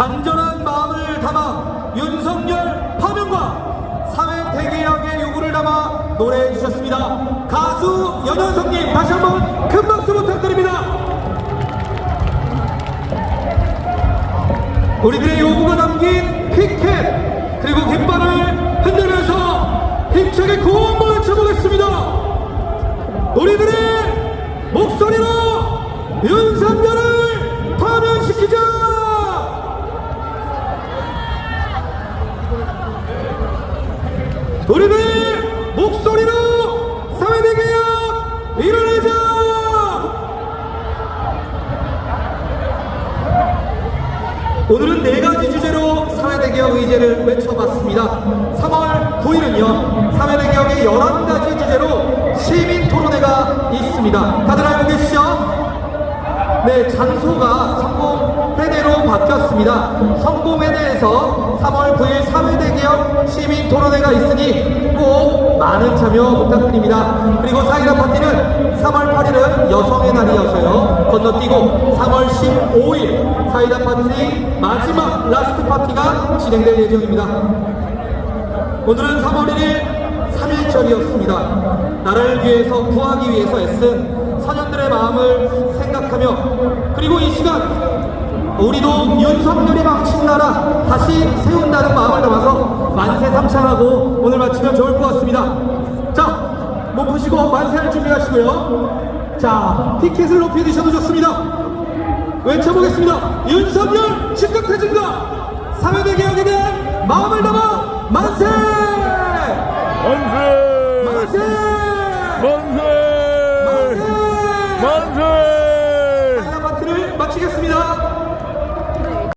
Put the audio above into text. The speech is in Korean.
간절한 마음을 담아 윤석열 파면과 사회 대개혁의 요구를 담아 노래해 주셨습니다. 가수 연현석님 다시 한번 큰 박수 부탁드립니다. 우리들의 요구가 담긴 피켓 그리고 깃발을 흔들면서 힘차게 구원을 쳐보겠습니다. 우리들의 목소리로 윤석열 우리들의 목소리로 사회대개혁 이뤄내자! 오늘은 네 가지 주제로 사회대개혁 의제를 외쳐봤습니다. 3월 9일은요, 사회대개혁의 11가지 주제로 시민 토론회가 있습니다. 다들 알고 계시죠? 네, 장소가 성공회대로 바뀌었습니다. 성공회대에서 3월 9일 사회대개혁 시민 토론회가 있으니 꼭 많은 참여 부탁드립니다. 그리고 사이다 파티는 3월 8일은 여성의 날이어서요. 건너뛰고 3월 15일 사이다 파티 마지막 라스트 파티가 진행될 예정입니다. 오늘은 3월 1일 3일절이었습니다. 나라를 위해서 구하기 위해서 애쓴 선현들의 마음을 생각하며 그리고 이 시간 우리도 윤석열이 망친 나라 다시 세운다는 만세 삼창하고 오늘 마치면 좋을 것 같습니다. 자, 몸 푸시고 만세할 준비하시고요. 자, 티켓을 높이 드셔도 좋습니다. 외쳐보겠습니다. 윤석열 즉각 퇴진과 사회대 개혁에 대한 마음을 담아 만세! 만세! 만세! 만세! 만세! 만세!